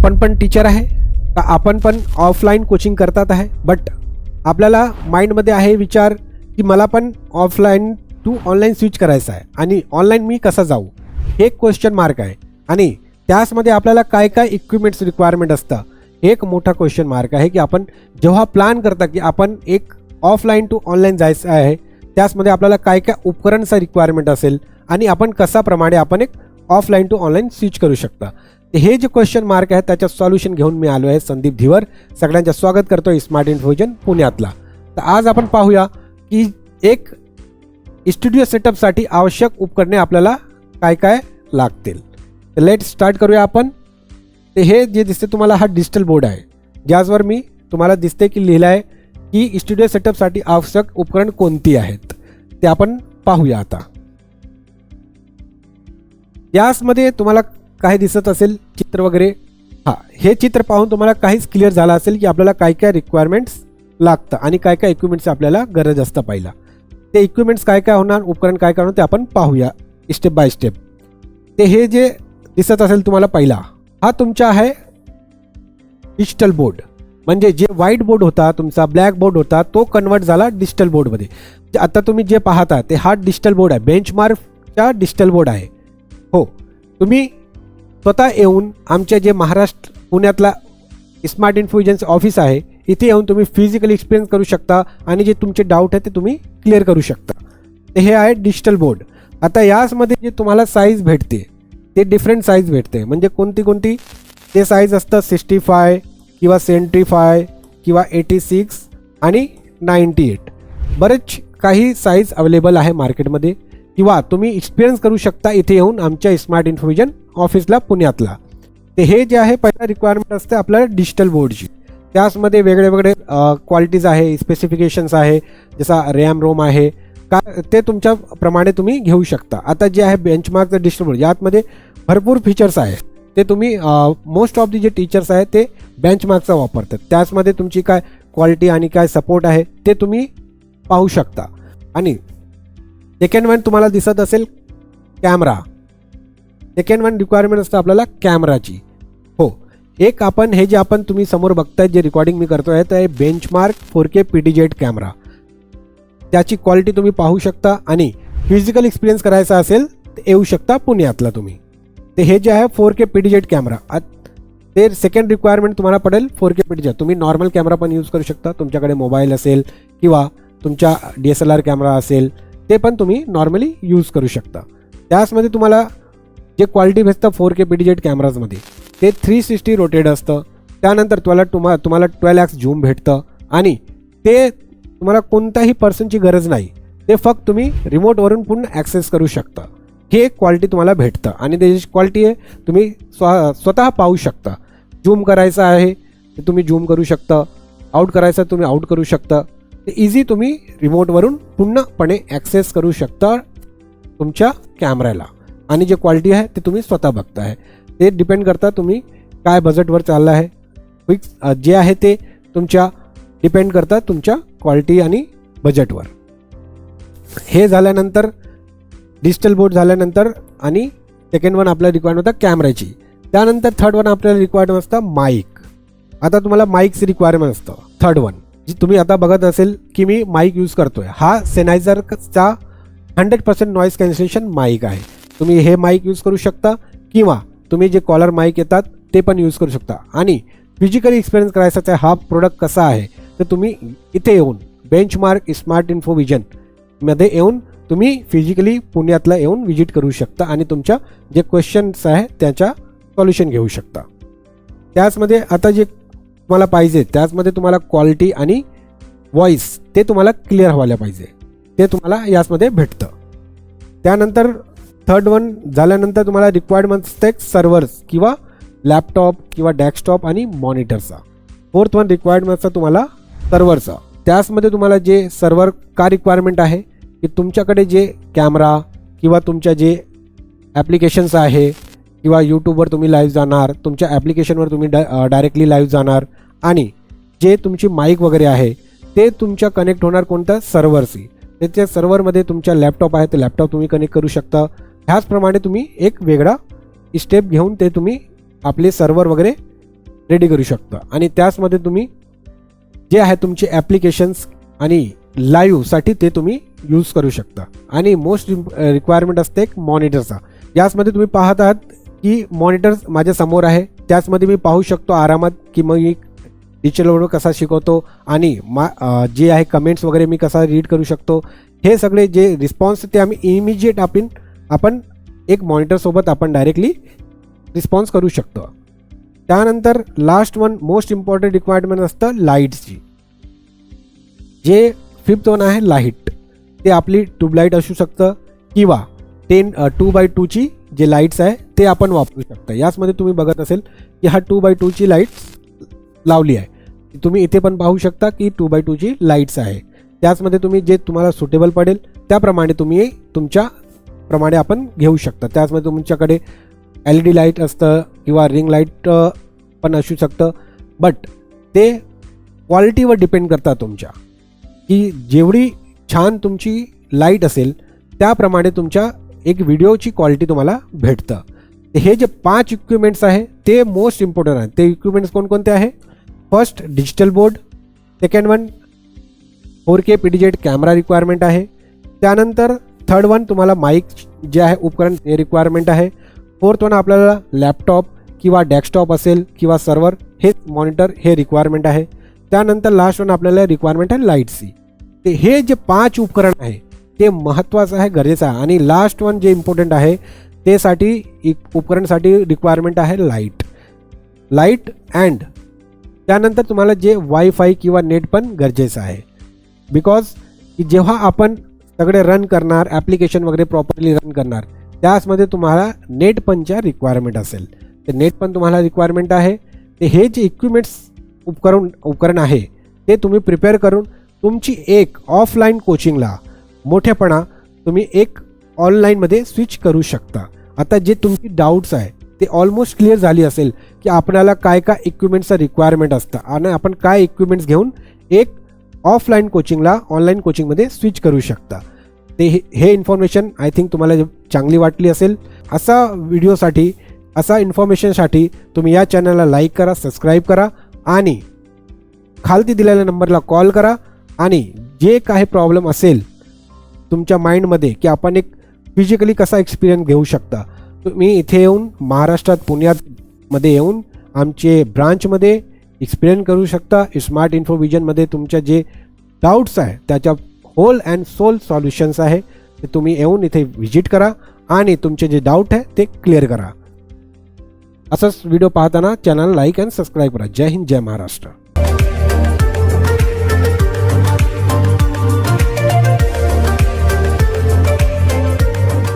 आपण पण टीचर आहे का आपण पण ऑफलाईन कोचिंग करतात आहे बट आपल्याला माइंडमध्ये आहे विचार की मला पण ऑफलाईन टू ऑनलाईन स्विच करायचं आहे. आणि ऑनलाईन मी कसा जाऊ? हे एक क्वेश्चन मार्क आहे. आणि त्याचमध्ये आपल्याला काय काय इक्विपमेंट्स रिक्वायरमेंट असतं एक मोठा क्वेश्चन मार्क आहे की आपण जेव्हा प्लॅन करता की आपण एक ऑफलाईन टू ऑनलाईन जायचं आहे त्याचमध्ये आपल्याला काय काय उपकरणचा रिक्वायरमेंट असेल आणि आपण कसाप्रमाणे आपण एक ऑफलाईन टू ऑनलाईन स्विच करू शकता. हे जे क्वेश्चन मार्क आहे त्याच्यात सॉल्युशन घेऊन मी आलो आहे संदीप धिवर. सगळ्यांचं स्वागत करतो स्मार्ट इन्फ्युजन पुण्यातला. तर आज आपण पाहूया की एक स्टुडिओ सेटअपसाठी आवश्यक उपकरणे आपल्याला काय काय लागतील. तर लेट स्टार्ट करूया आपण. ते हे जे दिसते तुम्हाला हा डिजिटल बोर्ड आहे. ज्याचवर मी तुम्हाला दिसते की लिहिलं आहे की स्टुडिओ सेटअपसाठी आवश्यक उपकरण कोणती आहेत. ते आपण पाहूया आता. यासमध्ये तुम्हाला काय दिसत असेल चित्र वगैरे. हां हे चित्र पाहून तुम्हाला काहीच क्लिअर झालं असेल की आपल्याला काय काय रिक्वायरमेंट्स लागतं आणि काय काय इक्विपमेंट्स आपल्याला गरज असतं पहिला ते इक्विपमेंट्स काय काय होणार उपकरण काय काय होणार ते आपण पाहूया स्टेप बाय स्टेप ते हे जे दिसत असेल तुम्हाला पहिला हा तुमचा आहे डिजिटल बोर्ड म्हणजे जे व्हाईट बोर्ड होता तुमचा ब्लॅक बोर्ड होता तो कन्वर्ट झाला डिजिटल बोर्डमध्ये आता तुम्ही जे पाहता ते हा डिजिटल बोर्ड आहे. बेंचमार्कचा डिजिटल बोर्ड आहे. हो. तुम्ही स्वतः येऊन आमच्या जे महाराष्ट्र पुण्यातला स्मार्ट इन्फ्युजन्स ऑफिस आहे इथे येऊन तुम्ही फिजिकली एक्सपिरियन्स करू शकता आणि जे तुमचे डाऊट आहे ते तुम्ही क्लिअर करू शकता. हे आहे डिजिटल बोर्ड आता याचमध्ये जे तुम्हाला साईज भेटते ते डिफरंट साईज भेटते. म्हणजे कोणती कोणती ते साईज असतं सिक्स्टी फाय किंवा सेवन्टी फाय किंवा एटी सिक्स आणि नाईंटी एट बरेच काही साईज अवेलेबल आहे मार्केटमध्ये किंवा तुम्ही एक्सपिरियन्स करू शकता इथे येऊन आमच्या स्मार्ट इन्फॉर्मेशन ऑफिसला पुण्यातला. ते हे जे आहे पहिला रिक्वायरमेंट असते आपल्याला डिजिटल बोर्डची त्याचमध्ये वेगळे वेगळे क्वालिटीज आहे स्पेसिफिकेशन्स आहे जसा रॅम रोम आहे. का ते तुमच्याप्रमाणे तुम्ही घेऊ शकता. आता जे आहे बेंचमार्कचं डिजिटल बोर्ड यातमध्ये भरपूर फीचर्स आहे ते तुम्ही मोस्ट ऑफ दी जे टीचर्स आहेत ते बेंचमार्कचा वापरतात. त्याचमध्ये तुमची काय क्वालिटी आणि काय सपोर्ट आहे ते तुम्ही पाहू शकता. आणि सेकंड वन तुम्हाला दिसत असेल कॅमेरा सेकंड वन रिक्वायरमेंट असतं आपल्याला कॅमेराची हो. एक आपण हे जे आपण तुम्ही समोर बघताय जे रेकॉर्डिंग मी करतो आहे ते benchmark four K P T Z camera त्याची क्वालिटी तुम्ही पाहू शकता आणि फिजिकल एक्सपिरियन्स करायचा असेल तर येऊ शकता पुण्यातला तुम्ही. ते हे जे आहे four K P T Z camera ते सेकंड रिक्वायरमेंट तुम्हाला पडेल four K P T Z तुम्ही नॉर्मल कॅमेरा पण यूज करू शकता. तुमच्याकडे मोबाईल असेल किंवा तुमच्या D S L R camera असेल ते पण तुम्ही नॉर्मली यूज करू शकता. त्याचमध्ये तुम्हाला जे क्वालिटी भेटतं four K P T Z कॅमेराजमध्ये ते थ्री सिक्स्टी रोटेड असतं. त्यानंतर तुम्हाला तुम्हा तुम्हाला ट्वेल्व ॲक्स झूम भेटतं. आणि ते तुम्हाला कोणत्याही पर्सनची गरज नाही. ते फक्त तुम्ही रिमोटवरून पूर्ण ॲक्सेस करू शकता. हे एक क्वालिटी तुम्हाला भेटतं. आणि त्याची क्वालिटी आहे तुम्ही स्व स्वतः पाहू शकता. झूम करायचं आहे ते तुम्ही झूम करू शकता. आउट करायचं तुम्ही आउट करू शकता. ते इझी तुम्ही रिमोटवरून पूर्णपणे ॲक्सेस करू शकता तुमच्या कॅमेऱ्याला आणि जे क्वालिटी आहे ते तुम्ही स्वतः बघताय. ते डिपेंड करता तुम्ही काय बजेटवर चाललं आहे. क्विक जे आहे ते तुमच्या डिपेंड करता तुमच्या क्वालिटी आणि बजेटवर हे झाल्यानंतर डिजिटल बोर्ड झाल्यानंतर आणि सेकंड वन आपल्याला रिक्वायरमेंट होतं कॅमेऱ्याची त्यानंतर थर्ड वन आपल्याला रिक्वायरमेंट असतं माईक आता तुम्हाला माईकचं रिक्वायरमेंट असतं. थर्ड वन तुम्ही आता बघत असेल की मी माईक यूज करतोय. हा सेनायझरचा hundred percent noise cancellation mic आहे. तुम्ही हे माईक यूज करू शकता किंवा तुम्ही जे कॉलर माईक येतात ते पण यूज करू शकता. आणि फिजिकली एक्सपिरियन्स करायचा आहे हा प्रोडक्ट कसा आहे तर तुम्ही इथे येऊन बेंचमार्क स्मार्ट इन्फो मध्ये येऊन तुम्ही फिजिकली पुण्यातला येऊन व्हिजिट करू शकता आणि तुमच्या जे क्वेश्चन्स आहे त्याच्या सॉल्युशन घेऊ शकता. त्याचमध्ये आता जे तुम्हाला पाहिजे त्याचमध्ये तुम्हाला क्वालिटी आणि व्हॉईस ते तुम्हाला क्लिअर व्हायला पाहिजे. ते तुम्हाला याचमध्ये भेटतं. त्यानंतर थर्ड वन झाल्यानंतर तुम्हाला रिक्वायरमेंट असते सर्व्हर्स किंवा लॅपटॉप किंवा डेस्कटॉप आणि मॉनिटरचा फोर्थ वन रिक्वायरमेंटचा तुम्हाला सर्व्हरचा त्याचमध्ये तुम्हाला जे सर्व्हर का रिक्वायरमेंट आहे की तुमच्याकडे जे कॅमेरा किंवा तुमच्या जे ॲप्लिकेशन्स आहे किंवा यूट्यूबवर तुम्ही लाईव्ह जाणार तुमच्या ॲप्लिकेशनवर तुम्ही डा डायरेक्टली लाईव्ह जाणार आणि जे तुमची माईक वगैरे आहे ते तुमच्या कनेक्ट होणार कोणत्या सर्व्हरशी त्याच्या सर्व्हरमध्ये तुमच्या लॅपटॉप आहे ते लॅपटॉप तुम्ही कनेक्ट करू शकता. ह्याचप्रमाणे तुम्ही एक वेगळा स्टेप घेऊन ते तुम्ही आपले सर्व्हर वगैरे रेडी करू शकता. आणि त्याचमध्ये तुम्ही जे आहे तुमचे ॲप्लिकेशन्स आणि लाईव्हसाठी ते तुम्ही यूज करू शकता. आणि मोस्ट रिक्वायरमेंट असते एक मॉनिटरचा याचमध्ये तुम्ही पाहत आहात की मॉनिटर माझ्यासमोर आहे. त्याचमध्ये मी पाहू शकतो आरामात की मग मी कसा शिकवतो आणि मा जे आहे कमेंट्स वगैरे मी कसा रीड करू शकतो हे सगळे जे रिस्पॉन्स ते आम्ही इमिजिएट आपण आपण एक मॉनिटरसोबत आपण डायरेक्टली रिस्पॉन्स करू शकतो. त्यानंतर last one most important requirement असतं लाईट्सची जे फिफ्थ वन आहे लाइट ते आपली ट्यूबलाईट असू शकतं किंवा टेन टू बाय टूची जे लाईट्स आहे ते आपण वापरू शकता. याचमध्ये तुम्ही बघत असेल की हा टू बाय टूची लाईट्स लावली आहे. तुम्ही इथे पण पाहू शकता की टू बाय टूची लाईट्स आहे. त्याचमध्ये तुम्ही जे तुम्हाला सुटेबल पडेल त्याप्रमाणे तुम्ही तुमच्या प्रमाणे आपण घेऊ शकता. त्याचमध्ये तुमच्याकडे एल ई डी लाइट असतं किंवा रिंग लाइट पण असू शकतं. बट ते क्वालिटीवर डिपेंड करतात तुमच्या. की जेवढी छान तुमची लाइट असेल त्याप्रमाणे तुमच्या एक व्हिडिओची क्वालिटी तुम्हाला भेटतं. हे जे पाच इक्विपमेंट्स आहे ते मोस्ट इम्पॉर्टंट आहे. ते इक्विपमेंट्स कोणकोणते आहे? First digital board second one four K P D Z camera requirement आहे. त्यानंतर थर्ड वन तुम्हाला माईक जे आहे उपकरण हे रिक्वायरमेंट आहे. फोर्थ वन आपल्याला लॅपटॉप किंवा डेस्कटॉप असेल किंवा सर्व्हर हे मॉनिटर हे रिक्वायरमेंट आहे. त्यानंतर लास्ट वन आपल्याला रिक्वायरमेंट आहे लाईटची ते हे जे पाच उपकरण आहे ते महत्त्वाचं आहे गरजेचं आहे. आणि लास्ट वन जे इम्पॉर्टंट आहे तेसाठी इ- उपकरणसाठी रिक्वायरमेंट आहे लाइट लाइट अँड त्यानंतर तुम्हाला जे वायफाय किंवा नेट पण गरजेचं आहे. बिकॉज की जेव्हा आपण सगळे रन करणार ॲप्लिकेशन वगैरे प्रॉपरली रन करणार त्याचमध्ये तुम्हाला नेट पणच्या रिक्वायरमेंट असेल. ते नेट पण तुम्हाला रिक्वायरमेंट आहे. ते हे जे इक्विपमेंट्स उपकरण उपकरण आहे ते तुम्ही प्रिपेअर करून तुमची एक ऑफलाईन कोचिंगला मोठेपणा तुम्ही एक ऑनलाईनमध्ये स्विच करू शकता. आता जे तुमची डाऊट्स आहे ते ऑलमोस्ट क्लिअर झाली असेल की आपल्याला काय काय इक्विपमेंट्सचा रिक्वायरमेंट असतं. आणि आपण काय इक्विपमेंट्स घेऊन एक ऑफलाईन कोचिंगला ऑनलाईन कोचिंगमध्ये स्विच करू शकता. ते हे- हे इन्फॉर्मेशन आय थिंक तुम्हाला चांगली वाटली असेल असा व्हिडिओसाठी असा इन्फॉर्मेशनसाठी तुम्ही या चॅनलला लाईक करा सबस्क्राईब करा आणि खालती दिलेल्या नंबरला कॉल करा आणि जे काही प्रॉब्लेम असेल तुमच्या माइंडमध्ये की आपण एक फिजिकली कसा एक्सपिरियन्स घेऊ शकता तुम्ही इथे येऊन महाराष्ट्रात पुण्यात मध्ये येऊन आमचे ब्रांचमध्ये एक्सप्लेन करू शकता. स्मार्ट इन्फोविजनमध्ये तुमच्या जे डाऊट्स आहे त्याच्या होल अँड सोल सॉल्युशन्स आहे ते तुम्ही येऊन इथे व्हिजिट करा आणि तुमचे जे डाऊट आहे ते क्लिअर करा. असंच व्हिडिओ पाहताना चॅनल लाईक अँड सबस्क्राईब करा. जय हिंद जय महाराष्ट्र.